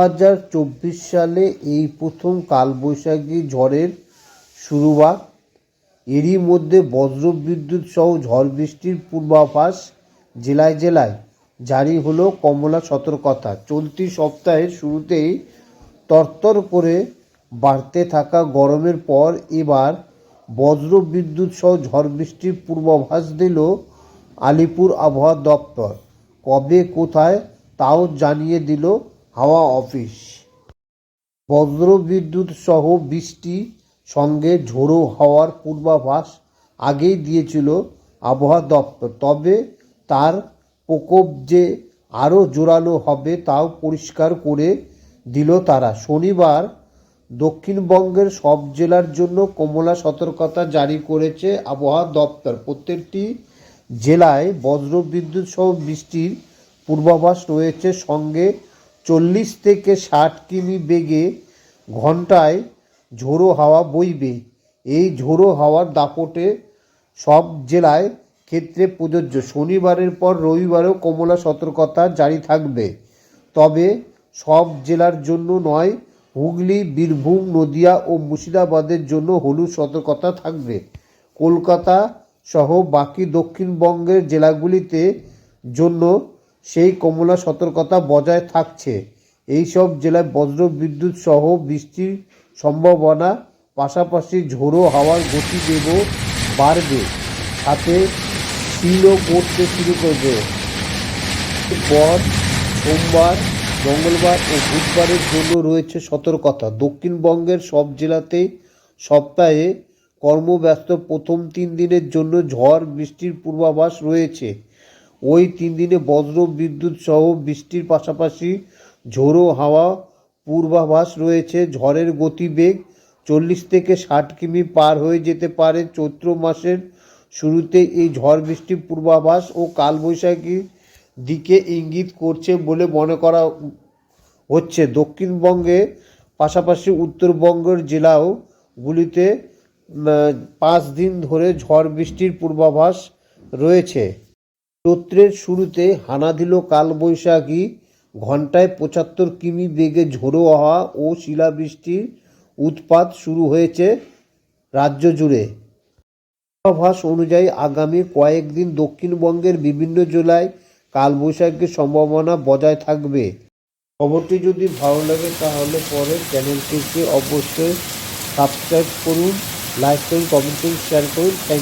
হাজার চব্বিশ সালে এই প্রথম কালবৈশাখী ঝড়ের শুরুয়াত এরই মধ্যে বজ্রবিদ্যুৎ সহ ঝড় বৃষ্টির পূর্বাভাস জেলায় জেলায়। জারি হলো কমলা সতর্কতা। চলতি সপ্তাহের শুরুতেই তরতর করে বাড়তে থাকা গরমের পর এবার বজ্রবিদ্যুৎ সহ ঝড় বৃষ্টির পূর্বাভাস দিল আলিপুর আবহাওয়া দপ্তর। কবে কোথায় তাও জানিয়ে দিল হাওয়া অফিস। বজ্রবিদ্যুৎ সহ বৃষ্টি সঙ্গে ঝোড়ো হওয়ার পূর্বাভাস আগেই দিয়েছিল আবহাওয়া দপ্তর। তবে তার প্রকোপ যে আরও জোরালো হবে তাও পরিষ্কার করে দিল তারা। শনিবার দক্ষিণবঙ্গের সব জেলার জন্য কমলা সতর্কতা জারি করেছে আবহাওয়া দপ্তর। প্রত্যেকটি জেলায় বজ্রবিদ্যুৎ সহ বৃষ্টির পূর্বাভাস রয়েছে সঙ্গে চল্লিশ থেকে ষাট কিমি বেগে ঘন্টায় ঝোড়ো হাওয়া বইবে। এই ঝোড়ো হাওয়ার দাপটে সব জেলায় ক্ষেত্রে প্রযোজ্য। শনিবারের পর রবিবারেও কমলা সতর্কতা জারি থাকবে। তবে সব জেলার জন্য নয়, হুগলি, বীরভূম, নদিয়া ও মুর্শিদাবাদের জন্য হলুদ সতর্কতা থাকবে। কলকাতা সহ বাকি দক্ষিণবঙ্গের জেলাগুলিতে জন্য সেই কমলা সতর্কতা বজায় থাকছে। এই সব জেলায় বজ্র বিদ্যুৎ সহ বৃষ্টির সম্ভাবনা, পাশাপাশি ঝোড়ো হাওয়ার গতিবেগও বাড়বে। সাথে শিলও পড়তে শুরু করবে। পর সোমবার, মঙ্গলবার ও বুধবারের জন্য রয়েছে সতর্কতা। দক্ষিণবঙ্গের সব জেলাতেই সপ্তাহে কর্মব্যস্ত প্রথম তিন দিনের জন্য ঝড়, বৃষ্টির পূর্বাভাস রয়েছে। ওই তিন দিনে বজ্র বিদ্যুৎ সহ বৃষ্টির পাশাপাশি ঝোড়ো হাওয়া পূর্বাভাস রয়েছে। ঝড়ের গতিবেগ চল্লিশ থেকে ষাট কিমি পার হয়ে যেতে পারে চৈত্র মাসের শুরুতে। এই ঝড় বৃষ্টির পূর্বাভাস ও কালবৈশাখীর দিকে ইঙ্গিত করছে বলে মনে করা হচ্ছে। দক্ষিণবঙ্গে পাশাপাশি উত্তরবঙ্গের জেলাওগুলিতে উম, পাঁচ দিন ধরে ঝড় বৃষ্টির পূর্বাভাস রয়েছে। চৈত্রের শুরুতে হানা দিল কালবৈশাখী। ঘন্টায় পঁচাত্তর কিমি বেগে ঝোড়ো হাওয়া ও শিলাবৃষ্টির উৎপাত শুরু হয়েছে রাজ্য জুড়ে। পূর্বাভাস অনুযায়ী আগামী কয়েকদিন দক্ষিণবঙ্গের বিভিন্ন জেলায় কালবৈশাখীর সম্ভাবনা বজায় থাকবে। খবরটি যদি ভালো লাগে তাহলে পরে চ্যানেলটিকে অবশ্যই সাবস্ক্রাইব করুন, লাইক করুন, কমেন্ট করুন, শেয়ার করুন। থ্যাংক